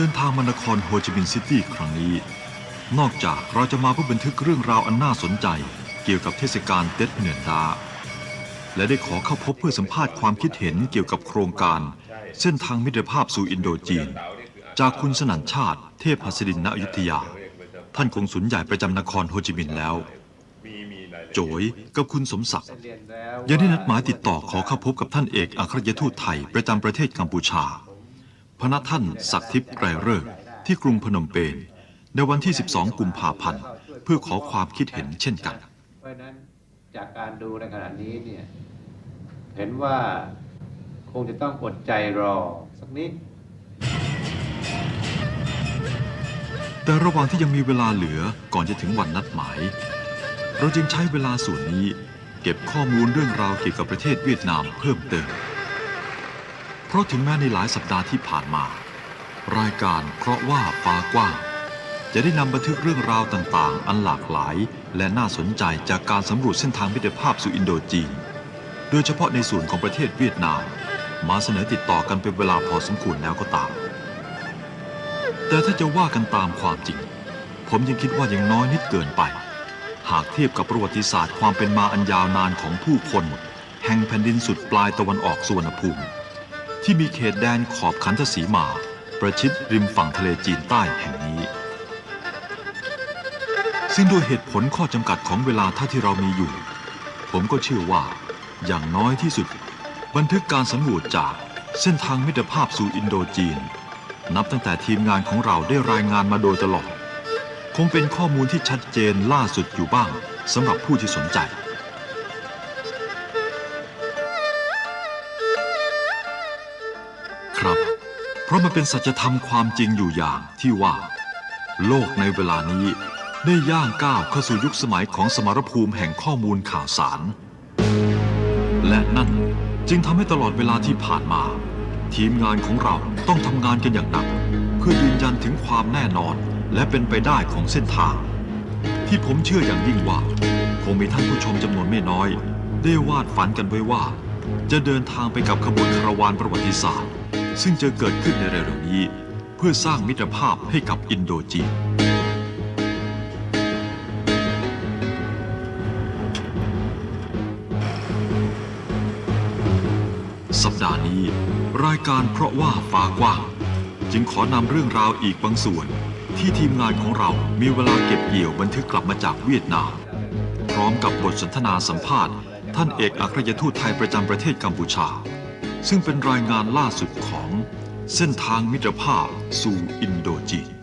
การเดินทางมานครโฮจิมินห์ซิตี้ครั้งนี้ นอกจากเราจะมาเพื่อบันทึกเรื่องราวอันน่าสนใจ เกี่ยวกับเทศกาลเต็ดเหนือนดา และได้ขอเข้าพบเพื่อสัมภาษณ์ความคิดเห็นเกี่ยวกับโครงการ เส้นทางมิตรภาพสู่อินโดจีน จากคุณสนั่นชาติ เทพหัสดินณอยุธยา ท่านกงสุลใหญ่ประจำนครโฮจิมินห์แล้วโจยกับคุณสมศักดิ์ยังได้นัดหมายติดต่อขอเข้าพบกับท่านเอกอัครราชทูตไทยประจำประเทศกัมพูชา พระท่านศักดิ์ทิพย์ไกรเลิกษ์ที่กรุงพนมเปญในวันที่ 12 กุมภาพันธ์ เพื่อขอความคิดเห็นเช่นกัน เพราะฉะนั้นจากการดูในขณะนี้เนี่ยเห็นว่าคงจะต้องอดใจรอสักนิด แต่ระหว่างที่ยังมีเวลาเหลือก่อนจะถึงวันนัดหมาย เราจึงใช้เวลาส่วนนี้ เก็บข้อมูลเรื่องราวเกี่ยวกับประเทศเวียดนามเพิ่มเติม เพราะถึงแม้ในหลายสัปดาห์ที่ผ่านมา รายการเพราะว่าฟ้ากว้าง จะได้นำบันทึกเรื่องราวต่างๆ อันหลากหลาย และน่าสนใจจากการสำรวจเส้นทางมิตรภาพสู่อินโดจีน โดยเฉพาะในส่วนของประเทศเวียดนาม มาเสนอติดต่อกันเป็นเวลาพอสมควรแล้วก็ตาม แต่ถ้าจะว่ากันตามความจริง ผมยังคิดว่ายังน้อยนิดเกินไป หากเทียบกับประวัติศาสตร์ความเป็นมาอันยาวนานของผู้คน แห่งแผ่นดินสุดปลายตะวันออกสุวรรณภูมิ ที่มีเขตแดนขอบขันธสีมา ประชิดริมฝั่งทะเลจีนใต้แห่งนี้ ซึ่งด้วยเหตุผลข้อจำกัดของเวลาท่าที่เรามีอยู่ ผมก็เชื่อว่า อย่างน้อยที่สุด บันทึกการสำรวจจากเส้นทางมิตรภาพสู่อินโดจีน นับตั้งแต่ทีมงานของเราได้รายงานมาโดยตลอด คงเป็นข้อมูลที่ชัดเจนล่าสุดอยู่บ้างสำหรับผู้ที่สนใจ ราะมันเป็นสัจธรรมความจริงอยู่อย่างที่ว่า โลกในเวลานี้ได้ย่างก้าวเข้าสู่ยุคสมัยของสมรภูมิแห่งข้อมูลข่าวสาร และนั่นจึงทำให้ตลอดเวลาที่ผ่านมา ทีมงานของเราต้องทำงานกันอย่างหนัก เพื่อยืนยันถึงความแน่นอนและเป็นไปได้ของเส้นทาง ที่ผมเชื่ออย่างยิ่งว่า คงมีท่านผู้ชมจำนวนไม่น้อย ได้วาดฝันกันไว้ว่า จะเดินทางไปกับขบวนคาราวานประวัติศาสตร์ ซึ่งจะเกิดขึ้นในเร็วๆนี้ เพื่อสร้างมิตรภาพให้กับอินโดจีนสัปดาห์นี้รายการเพราะว่าฟ้ากว้าง จึงขอนำเรื่องราวอีกบางส่วน ที่ทีมงานของเรามีเวลาเก็บเกี่ยวบันทึกกลับมาจากเวียดนาม พร้อมกับบทสนทนาสัมภาษณ์ ท่านเอกอัครราชทูตไทยประจำประเทศกัมพูชา ซึ่งเป็นรายงานล่าสุดของเส้นทางมิตรภาพสู่อินโดจีน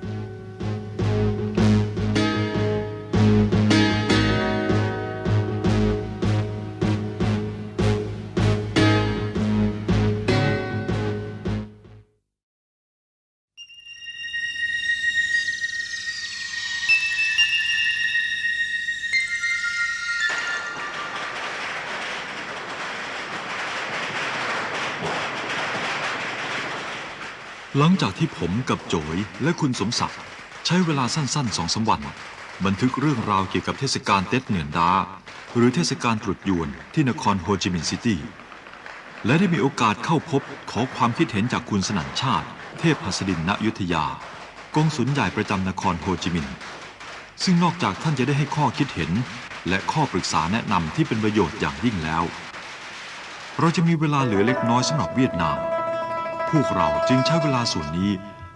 หลังจากที่ผมกับโจยและคุณสมศักดิ์ใช้เวลาสั้นๆสองสามวัน บันทึกเรื่องราวเกี่ยวกับเทศกาลเต็ดเหนือนดา หรือเทศกาลตรุษยวนที่นครโฮจิมินห์ซิตี้ และได้มีโอกาสเข้าพบขอความคิดเห็นจากคุณสนั่นชาติ เทพหัสดินณยุทธยากองสุลใหญ่ประจำนครโฮจิมินห์ซึ่งนอกจากท่านจะได้ให้ข้อคิดเห็น และข้อปรึกษาแนะนำที่เป็นประโยชน์อย่างยิ่งแล้ว เราจะมีเวลาเหลือเล็กน้อยสำหรับเวียดนาม พวกเราจึงใช้เวลาส่วนนี้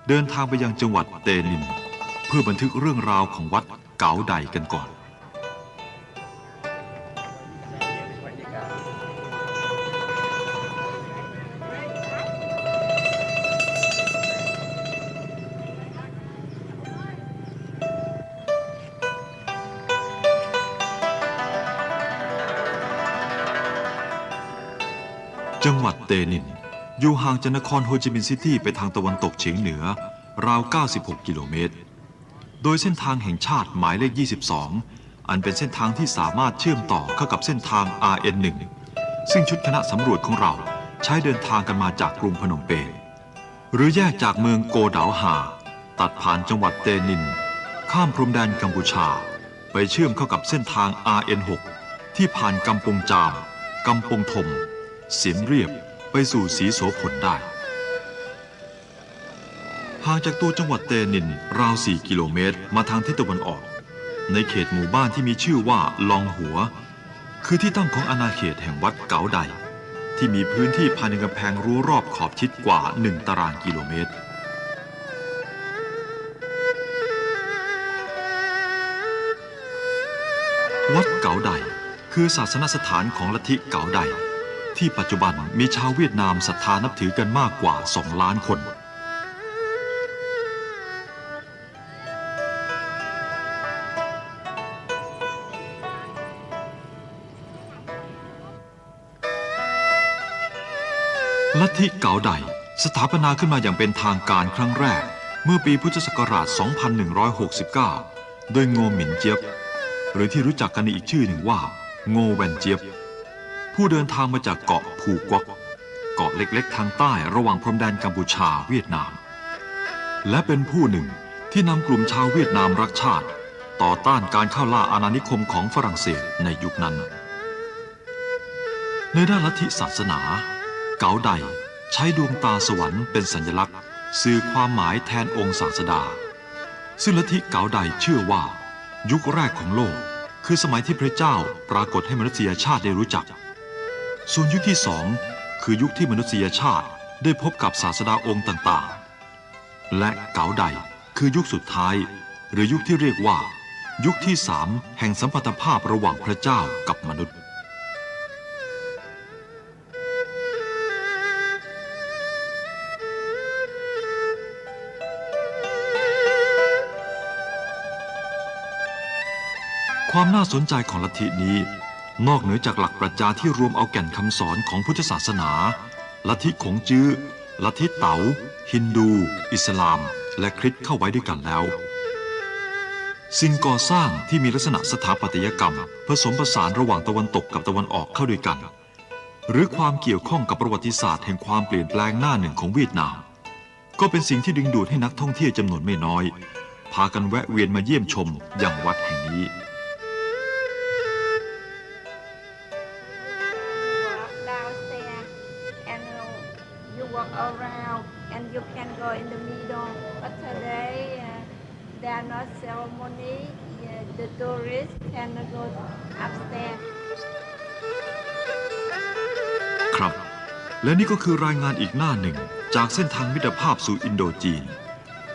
เดินทางไปยังจังหวัดเตนิน เพื่อบันทึกเรื่องราวของวัดเก๋าใดกันก่อนจังหวัดเตนิน อยู่ห่างจากนครโฮจิมินห์ซิตี้ไปทางตะวันตกเฉียงเหนือ ราว 96 กิโลเมตร โดยเส้นทางแห่งชาติหมายเลข 22 อันเป็นเส้นทางที่สามารถเชื่อมต่อเข้ากับเส้นทาง RN1 ซึ่งชุดคณะสำรวจของเราใช้เดินทางกันมาจากกรุงพนมเปญหรือแยกจากเมืองโกดาหา ตัดผ่านจังหวัดเตนิน ข้ามพรมแดนกัมพูชา ไปเชื่อมเข้ากับเส้นทาง RN6 ที่ผ่านกำปงจามกำปงทม เสียมเรียบ ไปสู่สีโสพลได้ห่างจากตัวจังหวัดเตนินราว 4 กิโลเมตร มาทางทิศตะวันออก ในเขตหมู่บ้านที่มีชื่อว่าลองหัว คือที่ตั้งของอาณาเขตแห่งวัดเก๋าใด ที่มีพื้นที่ภายในกำแพงรั้วรอบขอบชิดกว่า 1 ตารางกิโลเมตรวัดเก๋าใด คือศาสนสถานของลัทธิเก๋าใด ที่ปัจจุบันมีชาวเวียดนามศรัทธานับถือกันมากกว่า 2 ล้านคน ลัทธิเก๋าใดสถาปนาขึ้นมาอย่างเป็นทางการครั้งแรก เมื่อปีพุทธศักราช 2169 โดยโงหมินเจี๊ยบ หรือที่รู้จักกันในอีกชื่อหนึ่งว่า โงแวนเจี๊ยบ ผู้เดินทางมาจากเกาะภูกวกเกาะเล็กๆ ทางใต้ระหว่างพรมแดนกัมพูชาเวียดนาม และเป็นผู้หนึ่งที่นำกลุ่มชาวเวียดนามรักชาติ ต่อต้านการเข้าล่าอาณานิคมของฝรั่งเศสในยุคนั้น ในด้านลัทธิศาสนา เก๋าใดใช้ดวงตาสวรรค์เป็นสัญลักษณ์ สื่อความหมายแทนองค์ศาสดา ซึ่งลัทธิเก๋าใดเชื่อว่า ยุคแรกของโลก คือสมัยที่พระเจ้าปรากฏให้มนุษยชาติได้รู้จัก ส่วนยุคที่สองคือยุคที่มนุษยชาติได้พบกับศาสดาองค์ต่างๆ และเก๋าใดคือยุคสุดท้าย หรือยุคที่เรียกว่า ยุคที่สามแห่งสัมพันธภาพระหว่างพระเจ้ากับมนุษย์ความน่าสนใจของลัทธินี้ นอกเหนือจากหลักปรัชญาที่รวมเอาแก่นคำสอนของพุทธศาสนาลัทธิของจื้อลัทธิเต๋าฮินดู อิสลาม และคริสต์เข้าไว้ด้วยกันแล้ว สิ่งก่อสร้างที่มีลักษณะสถาปัตยกรรม ผสมผสานระหว่างตะวันตกกับตะวันออกเข้าด้วยกัน หรือความเกี่ยวข้องกับประวัติศาสตร์แห่งความเปลี่ยนแปลงหน้าหนึ่งของเวียดนาม ก็เป็นสิ่งที่ดึงดูดให้นักท่องเที่ยวจำนวนไม่น้อย พากันแวะเวียนมาเยี่ยมชมอย่างวัดแห่งนี้ walk around and you can go in the middle. But today uh, there are no ceremony. Yeah, the tourists can go upstairs. ครับ และนี่ก็คือรายงานอีกหน้าหนึ่ง จากเส้นทางมิตรภาพสู่อินโดจีน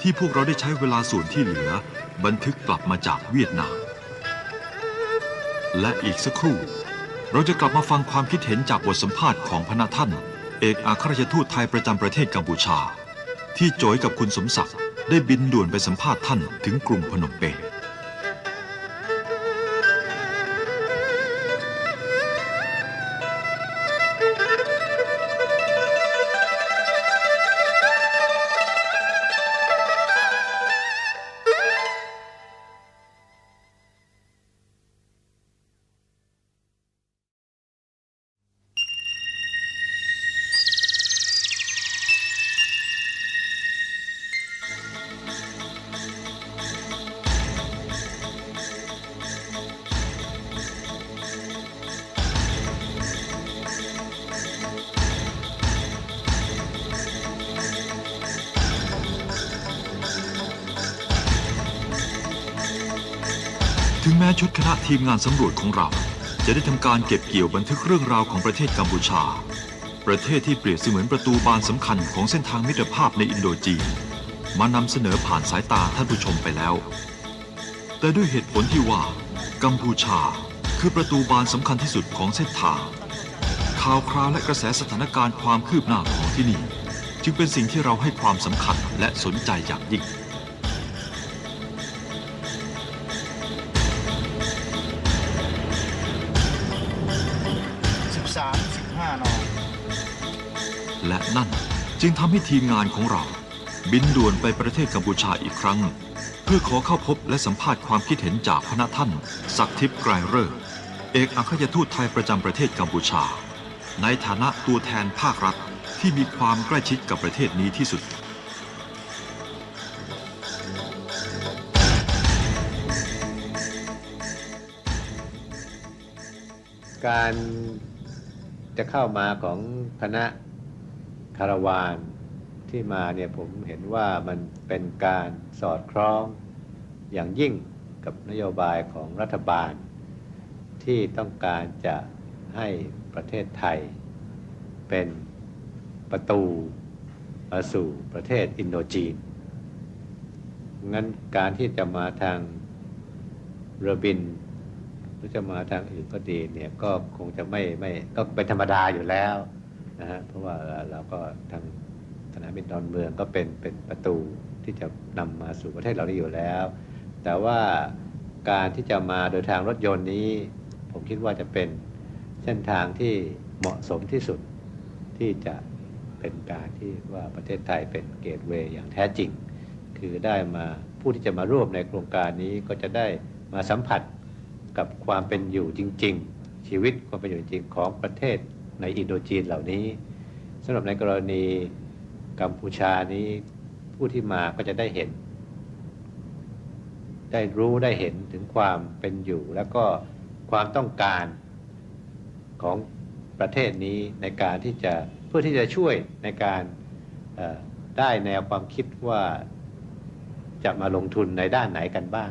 ที่พวกเราได้ใช้เวลาส่วนที่เหลือ บันทึกกลับมาจากเวียดนาม และอีกสักครู่ เราจะกลับมาฟังความคิดเห็นจากบทสัมภาษณ์ของพระท่าน เอกอัครราชทูตไทยประจำประเทศกัมพูชา ที่โจยกับคุณสมศักดิ์ได้บินด่วนไปสัมภาษณ์ท่านถึงกรุงพนมเปญ แม้ชุดคณะทีมงานสำรวจของเรา จะได้ทำการเก็บเกี่ยวบันทึกเรื่องราวของประเทศกัมพูชา ประเทศที่เปรียบเสมือนประตูบานสำคัญของเส้นทางมิตรภาพในอินโดจีน มานำเสนอผ่านสายตาท่านผู้ชมไปแล้ว แต่ด้วยเหตุผลที่ว่า กัมพูชาคือประตูบานสำคัญที่สุดของเส้นทางข่าวคราวและกระแสสถานการณ์ความคืบหน้าของที่นี่ จึงเป็นสิ่งที่เราให้ความสำคัญและสนใจอย่างยิ่ง นั่น จึงทำให้ทีมงานของเรา บินด่วนไปประเทศกัมพูชาอีกครั้ง เพื่อขอเข้าพบและสัมภาษณ์ความคิดเห็นจากพระท่านศักทิพย์ไกรเริกษ์เอกอัครราชทูตไทยประจำประเทศกัมพูชา ในฐานะตัวแทนภาครัฐที่มีความใกล้ชิดกับประเทศนี้ที่สุดการจะเข้ามาของคณะ คารวานที่ที่มาเนี่ยผมเห็นว่ามันเป็นการสอดคล้องอย่างยิ่งกับนโยบายของรัฐบาล ที่ต้องการจะให้ประเทศไทย เป็นประตูมาสู่ประเทศอินโดจีน งั้นการที่จะมาทางเรือบินหรือจะมาทางอื่นก็ดีเนี่ยก็คงจะไม่ไม่ก็เป็นธรรมดาอยู่แล้ว นะฮะเพราะว่าเราก็ทางสนามบินดอนเมืองก็เป็นเป็นประตูที่จะนำมาสู่ประเทศเราได้อยู่แล้ว แต่ว่าการที่จะมาโดยทางรถยนต์นี้ ผมคิดว่าจะเป็นเส้นทางที่เหมาะสมที่สุดที่จะเป็นการที่ว่าประเทศไทยเป็นเกตเวย์อย่างแท้จริง คือได้มาผู้ที่จะมาร่วมในโครงการนี้ก็จะได้มาสัมผัสกับความเป็นอยู่จริง ๆ ชีวิตความเป็นอยู่จริงของประเทศ ในอินโดจีนเหล่านี้สำหรับในกรณีกัมพูชานี้ผู้ที่มาก็จะได้เห็น ได้รู้ได้เห็นถึงความเป็นอยู่ แล้วก็ความต้องการของประเทศนี้ในการที่จะเพื่อที่จะช่วยในการได้แนวความคิดว่าจะมาลงทุนในด้านไหนกันบ้าง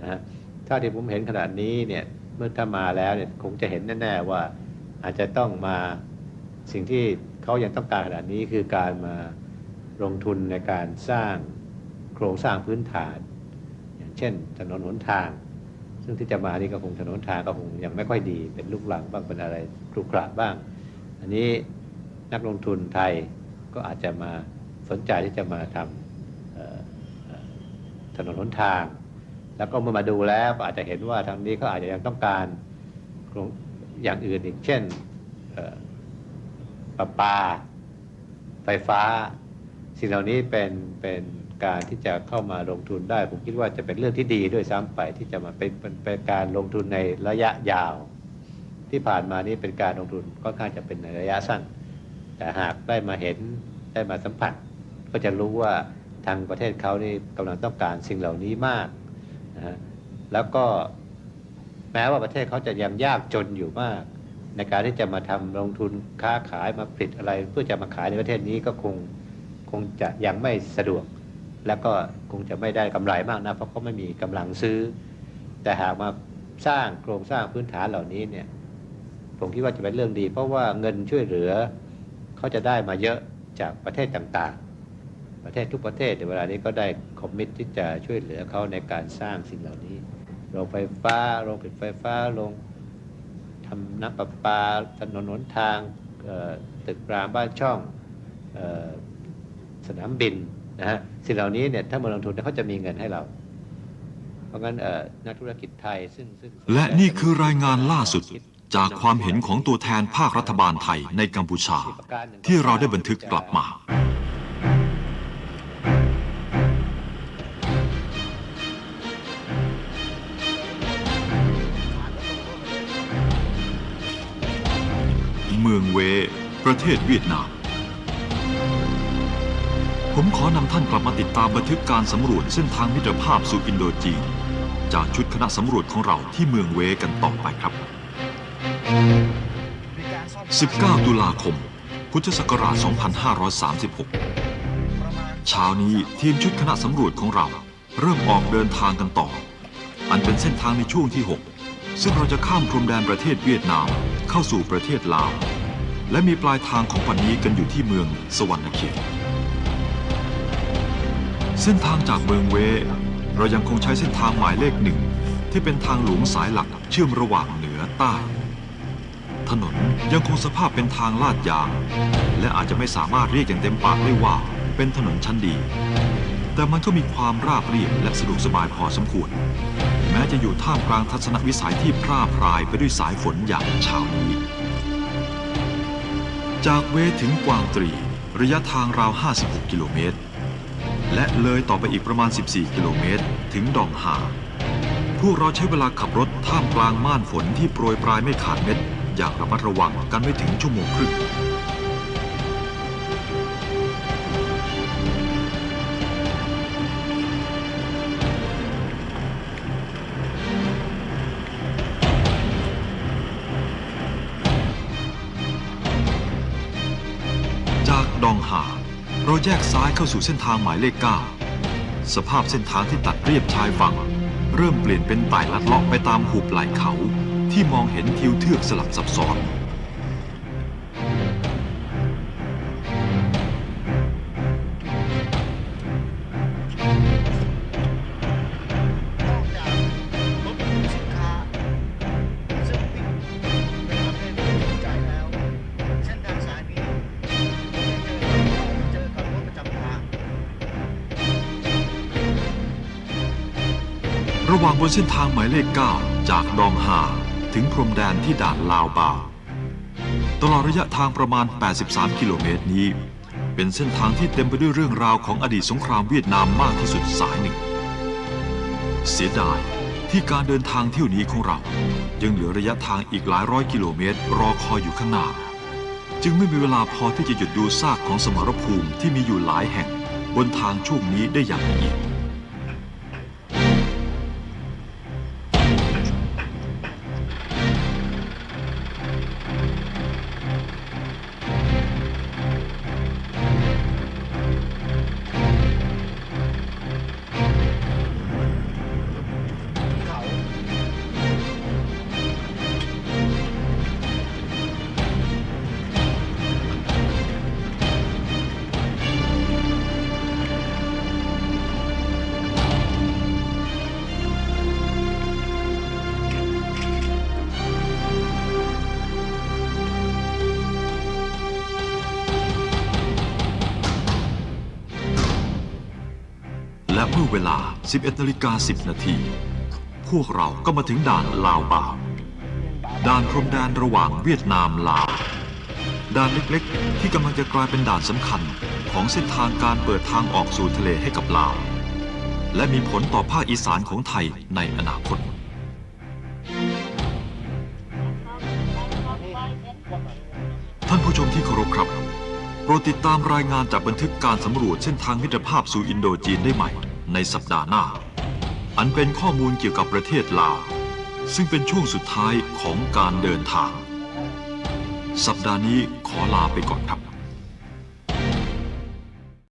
นะฮะถ้าที่ผมเห็นขนาดนี้เนี่ยเมื่อถ้ามาแล้วเนี่ยคงจะเห็นแน่ ๆ ว่า อาจจะต้องมาสิ่งที่เขายังต้องการขนาดนี้คือการมาลงทุนในการสร้างโครงสร้างพื้นฐาน อย่างเช่น ถนนหนทาง ซึ่งที่จะมานี่ก็คงถนนทางก็คงยังไม่ค่อยดีเป็นลูกหลังบ้างเป็นอะไรครุขระบ้าง อันนี้นักลงทุนไทยก็อาจจะมาสนใจที่จะมาทำถนนหนทาง แล้วก็เมื่อมาดูแล้วอาจจะเห็นว่าทางนี้ก็อาจจะยังต้องการโครง อย่างอื่นอีกเช่นประปา ไฟฟ้า สิ่งเหล่านี้เป็นเป็นการที่จะเข้ามาลงทุนได้ ผมคิดว่าจะเป็นเรื่องที่ดีด้วยซ้ำไปที่จะมาเป็นเป็นปนการลงทุนในระยะยาว ที่ผ่านมานี้เป็นการลงทุนก็ค่อนข้างจะเป็นในระยะสั้น แต่หากได้มาเห็นได้มาสัมผัส ก็จะรู้ว่าทางประเทศเขานี่กำลังต้องการสิ่งเหล่านี้มากนะฮะแล้วก็ แม้ว่าประเทศเขาจะยังยากจนอยู่มาก ในการที่จะมาทำลงทุนค้าขายมาผลิตอะไร เพื่อจะมาขายในประเทศนี้ก็คงคงจะยังไม่สะดวก แล้วก็คงจะไม่ได้กำไรมากนะเพราะเขาไม่มีกำลังซื้อ แต่หากมาสร้างโครงสร้างพื้นฐานเหล่านี้เนี่ยผมคิดว่าจะเป็นเรื่องดี เพราะว่าเงินช่วยเหลือเขาจะได้มาเยอะจากประเทศต่างๆ ประเทศทุกประเทศในเวลานี้ก็ได้คอมมิตที่จะช่วยเหลือเขาในการสร้างสิ่งเหล่านี้ โรงไฟฟ้า โรงผลิตไฟฟ้า โรงทำน้ำประปา ถนนหนทางเอ่อตึกรามบ้านช่องเอ่อสนามบินนะฮะ สิ่งเหล่านี้เนี่ยถ้ามาลงทุนเนี่ยเขาจะมีเงินให้เรา เพราะงั้นเอ่อนักธุรกิจไทยซึ่งซึ่ง และนี่คือรายงานล่าสุดจากความเห็นของตัวแทนภาครัฐบาลไทยในกัมพูชา ที่เราได้บันทึกกลับมา ทศเวียดนาม ผมขอนำท่านกลับมาติดตามบันทึกการสำรวจเส้นทางมิตรภาพสู่อินโดจีน จากชุดคณะสำรวจของเราที่เมืองเวกันต่อไปครับ 19 ตุลาคม พุทธศักราช 2536 เช้านี้ทีมชุดคณะสำรวจของเรา เริ่มออกเดินทางกันต่อ อันเป็นเส้นทางในช่วงที่ 6 ซึ่งเราจะข้ามพรมแดนประเทศเวียดนามเข้าสู่ประเทศลาว และมีปลายทางของวันนี้กันอยู่ที่เมืองสวรรณเขตเส้นทางจากเมืองเว เรายังคงใช้เส้นทางหมายเลขหนึ่งที่เป็นทางหลวงสายหลักเชื่อมระหว่างเหนือใต้ ถนนยังคงสภาพเป็นทางลาดยาง และอาจจะไม่สามารถเรียกอย่างเต็มปากได้ว่าเป็นถนนชั้นดี แต่มันก็มีความราบเรียบและสะดวกสบายพอสมควร แม้จะอยู่ท่ามกลางทัศนวิสัยที่พร่าพรายไปด้วยสายฝนอย่างเช้านี้ จากเวถึงกวางตรี ระยะทางราว 56 กิโลเมตร และเลยต่อไปอีกประมาณ 14 กิโลเมตร ถึงดองหา พวกเราใช้เวลาขับรถท่ามกลางม่านฝนที่โปรยปลายไม่ขาดเม็ด อย่างระมัดระวังกันไม่ถึงชั่วโมงครึ่ง ยกซ้ายเข้าสู่เส้นทางหมายเลข 9 สภาพเส้นทางที่ตัดเรียบชายฝั่ง เริ่มเปลี่ยนเป็นไต่ลัดเลาะไปตามหุบไหล่เขา ที่มองเห็นทิวเทือกสลับซับซ้อนน ระหว่างบนเส้นทางหมายเลข 9 จากดองฮาถึงพรมแดนที่ด่านลาวบาว ตลอดระยะทางประมาณ 83 กิโลเมตรนี้ เป็นเส้นทางที่เต็มไปด้วยเรื่องราวของอดีตสงครามเวียดนามมากที่สุดสายหนึ่ง เสียดายที่การเดินทางเที่ยวนี้ของเรา ยังเหลือระยะทางอีกหลายร้อยกิโลเมตร รอคอยอยู่ข้างหน้า จึงไม่มีเวลาพอที่จะหยุดดูซากของสมรภูมิที่มีอยู่หลายแห่ง บนทางช่วงนี้ได้อย่างละเอียด เวลา 11นาฬิกา10 นาที พวกเราก็มาถึงด่านลาวบาว ด่านพรมแดนระหว่างเวียดนามลาว ด่านเล็กๆ ที่กำลังจะกลายเป็นด่านสำคัญของเส้นทางการเปิดทางออกสู่ทะเลให้กับลาว และมีผลต่อภาคอีสานของไทยในอนาคต ท่านผู้ชมที่เคารพครับ โปรดติดตามรายงานจากบันทึกการสำรวจเส้นทางมิตรภาพสู่อินโดจีนได้ใหม่ ในสัปดาห์หน้า อันเป็นข้อมูลเกี่ยวกับประเทศลาว ซึ่งเป็นช่วงสุดท้ายของการเดินทาง สัปดาห์นี้ขอลาไปก่อนครับ